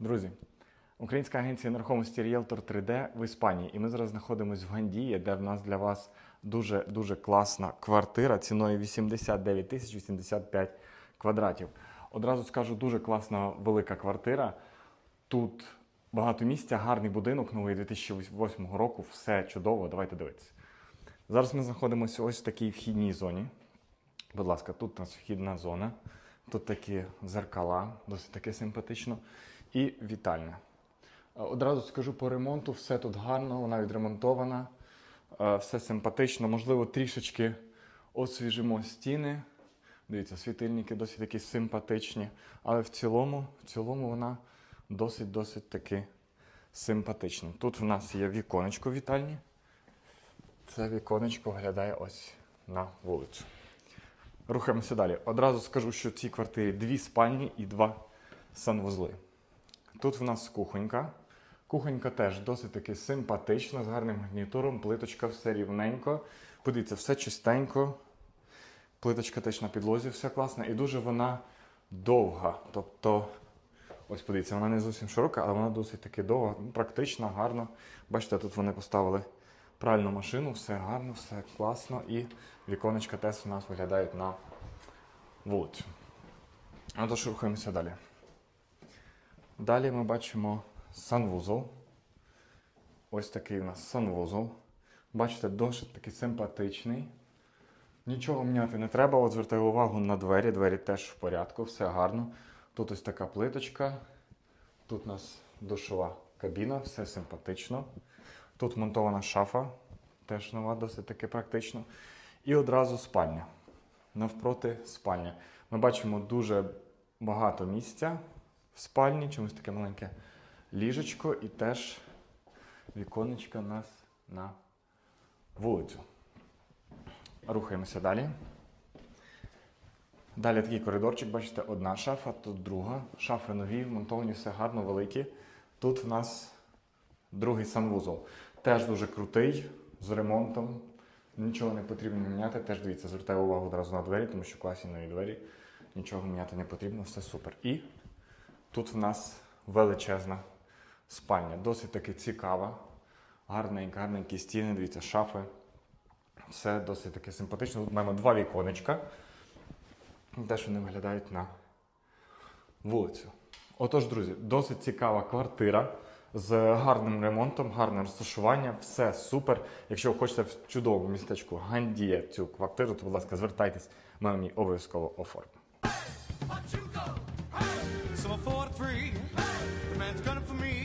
Друзі, українська агенція нерухомості Realtor 3D в Іспанії. І ми зараз знаходимося в Гандії, де в нас для вас дуже дуже класна квартира ціною 89 тисяч 85 квадратів. Одразу скажу, дуже класна велика квартира. Тут багато місця, гарний будинок, новий 2008 року. Все чудово. Давайте дивитися. Зараз ми знаходимося ось в такій вхідній зоні. Будь ласка, тут у нас вхідна зона. Тут такі зеркала, досить таки симпатично. І вітальня. Е, Одразу скажу по ремонту, все тут гарно, вона відремонтована, е, все симпатично. Можливо, трішечки освіжимо стіни. Дивіться, світильники досить такі симпатичні. Але в цілому, в цілому вона досить-досить таки симпатична. Тут в нас є віконечко вітальні. Це віконечко виглядає ось на вулицю. Рухаємося далі. Одразу скажу, що в цій квартирі дві спальні і два санвузли. Тут в нас кухонька. Кухонька теж досить таки симпатична, з гарним гарнітуром, плиточка все рівненько. Подивіться, все чистенько. Плиточка теж на підлозі, все класно. І дуже вона довга. Тобто, ось подивіться, вона не зовсім широка, але вона досить таки довга, практична, гарно. Бачите, тут вони поставили пральну машину, все гарно, все класно. І віконечка теж у нас виглядають на вулицю. Ну, тож рухаємося далі. Далі ми бачимо санвузол. Ось такий у нас санвузол. Бачите, досить такий симпатичний. Нічого міняти не треба. От звертаю увагу на двері. Двері теж в порядку, все гарно. Тут ось така плиточка. Тут у нас душова кабіна, все симпатично. Тут монтована шафа, теж нова, досить таки практично. І одразу спальня. Навпроти спальня. Ми бачимо дуже багато місця в спальні, чомусь таке маленьке ліжечко і теж віконечко у нас на вулицю. Рухаємося далі. Далі такий коридорчик, бачите, одна шафа, тут друга. Шафи нові, вмонтовані, все гарно, великі. Тут в нас другий санвузол. Теж дуже крутий, з ремонтом. Нічого не потрібно міняти. Теж дивіться, звертаю увагу одразу на двері, тому що класні нові двері. Нічого міняти не потрібно, все супер. І тут в нас величезна спальня. Досить таки цікава. Гарненькі, гарненькі стіни, дивіться, шафи. Все досить таки симпатично. Тут маємо два віконечка. Теж вони виглядають на вулицю. Отож, друзі, досить цікава квартира з гарним ремонтом, гарне розташування, все супер. Якщо ви хочете в чудовому містечку Гандія цю квартиру, то, будь ласка, звертайтесь, ми вам її обов'язково оформимо. so I'm four to three. Hey! The man's gunning for me.